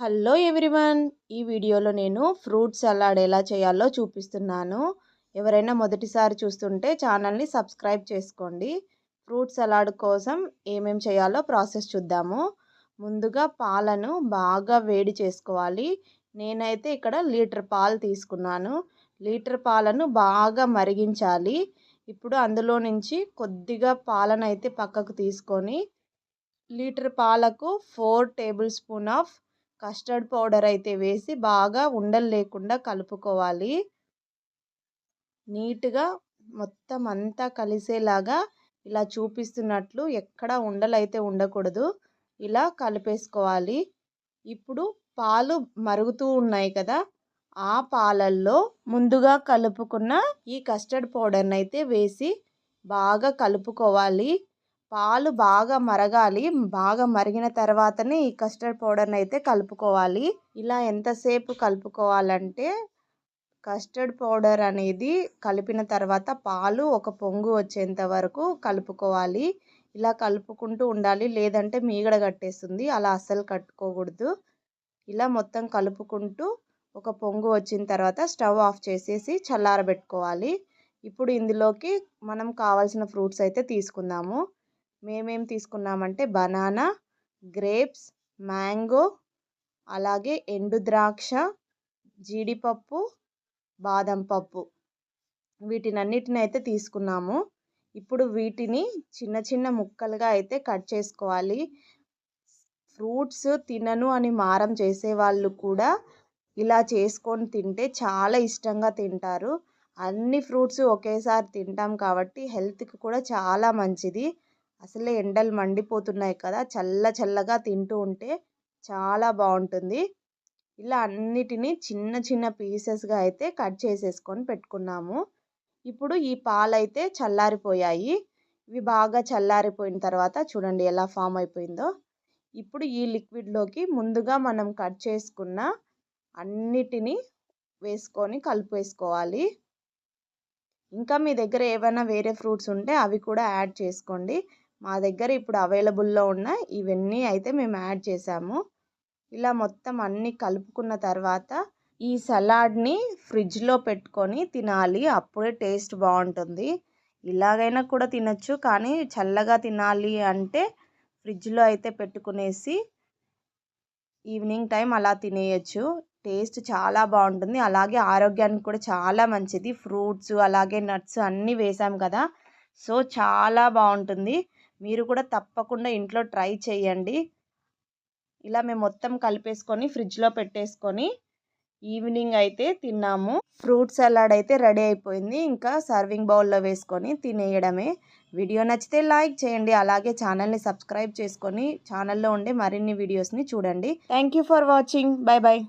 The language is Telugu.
హలో ఎవ్రీవన్ ఈ వీడియోలో నేను ఫ్రూట్ సలాడ్ ఎలా చేయాలో చూపిస్తున్నాను. ఎవరైనా మొదటిసారి చూస్తుంటే ఛానల్ని సబ్స్క్రైబ్ చేసుకోండి. ఫ్రూట్ సలాడ్ కోసం ఏమేం చేయాలో ప్రాసెస్ చూద్దాము. ముందుగా పాలను బాగా వేడి చేసుకోవాలి. నేనైతే ఇక్కడ లీటర్ పాలు తీసుకున్నాను. లీటర్ పాలను బాగా మరిగించాలి. ఇప్పుడు అందులో నుంచి కొద్దిగా పాలను అయితే పక్కకు తీసుకొని లీటర్ పాలకు four tablespoon of custard powder అయితే వేసి బాగా ఉండలు లేకుండా కలుపుకోవాలి. నీట్గా మొత్తం అంతా కలిసేలాగా ఇలా చూపిస్తున్నట్లు ఎక్కడ ఉండలు అయితే ఉండకూడదు. ఇలా కలిపేసుకోవాలి. ఇప్పుడు పాలు మరుగుతూ ఉన్నాయి కదా ఆ పాలల్లో ముందుగా కలుపుకున్న ఈ కస్టర్డ్ పౌడర్ని అయితే వేసి బాగా కలుపుకోవాలి. పాలు బాగా మరగాలి. బాగా మరిగిన తర్వాతనే ఈ కస్టర్డ్ పౌడర్ని అయితే కలుపుకోవాలి. ఇలా ఎంతసేపు కలుపుకోవాలంటే కస్టర్డ్ పౌడర్ అనేది కలిపిన తర్వాత పాలు ఒక పొంగు వచ్చేంత వరకు కలుపుకోవాలి. ఇలా కలుపుకుంటూ ఉండాలి. లేదంటే మీగడ కట్టేస్తుంది. అలా అస్సలు కట్టుకోకూడదు. ఇలా మొత్తం కలుపుకుంటూ ఒక పొంగు వచ్చిన తర్వాత స్టవ్ ఆఫ్ చేసేసి చల్లారబెట్టుకోవాలి. ఇప్పుడు ఇందులోకి మనం కావాల్సిన ఫ్రూట్స్ అయితే తీసుకుందాము. మేమేం తీసుకున్నామంటే బనానా గ్రేప్స్ మ్యాంగో అలాగే ఎండు ద్రాక్ష జీడిపప్పు బాదం పప్పు. వీటినన్నిటిని అయితే తీసుకున్నాము. ఇప్పుడు వీటిని చిన్న చిన్న ముక్కలుగా అయితే కట్ చేసుకోవాలి. ఫ్రూట్స్ తినను అని మారం చేసేవాళ్ళు కూడా ఇలా చేసుకొని తింటే చాలా ఇష్టంగా తింటారు. అన్ని ఫ్రూట్స్ ఒకేసారి తింటాం కాబట్టి హెల్త్కి కూడా చాలా మంచిది. అసలే ఎండలు మండిపోతున్నాయి కదా చల్ల చల్లగా తింటూ ఉంటే చాలా బాగుంటుంది. ఇలా అన్నిటినీ చిన్న చిన్న పీసెస్గా అయితే కట్ చేసేసుకొని పెట్టుకున్నాము. ఇప్పుడు ఈ పాలు అయితే చల్లారిపోయాయి. ఇవి బాగా చల్లారిపోయిన తర్వాత చూడండి ఎలా ఫామ్ అయిపోయిందో. ఇప్పుడు ఈ లిక్విడ్లోకి ముందుగా మనం కట్ చేసుకున్న అన్నిటినీ వేసుకొని కలిపేసుకోవాలి. ఇంకా మీ దగ్గర ఏమైనా వేరే ఫ్రూట్స్ ఉంటే అవి కూడా యాడ్ చేసుకోండి. మా దగ్గర ఇప్పుడు అవైలబుల్లో ఉన్న ఇవన్నీ అయితే మేము యాడ్ చేసాము. ఇలా మొత్తం అన్నీ కలుపుకున్న తర్వాత ఈ సలాడ్ని ఫ్రిడ్జ్లో పెట్టుకొని తినాలి. అప్పుడే టేస్ట్ బాగుంటుంది. ఇలాగైనా కూడా తినచ్చు కానీ చల్లగా తినాలి అంటే ఫ్రిడ్జ్లో అయితే పెట్టుకునేసి ఈవినింగ్ టైం అలా తినేయచ్చు. టేస్ట్ చాలా బాగుంటుంది. అలాగే ఆరోగ్యానికి కూడా చాలా మంచిది. ఫ్రూట్స్ అలాగే నట్స్ అన్నీ వేసాం కదా. సో చాలా బాగుంటుంది. మీరు కూడా తప్పకుండా ఇంట్లో ట్రై చేయండి. ఇలా మేము మొత్తం కలిపేసుకొని ఫ్రిడ్జ్లో పెట్టేసుకొని ఈవినింగ్ అయితే తిన్నాము. ఫ్రూట్ సలాడ్ అయితే రెడీ అయిపోయింది. ఇంకా సర్వింగ్ బౌల్లో వేసుకొని తినేయడమే. వీడియో నచ్చితే లైక్ చేయండి. అలాగే ఛానల్ని సబ్స్క్రైబ్ చేసుకొని ఛానల్లో ఉండే మరిన్ని వీడియోస్ని చూడండి. Thank for watching. Bye bye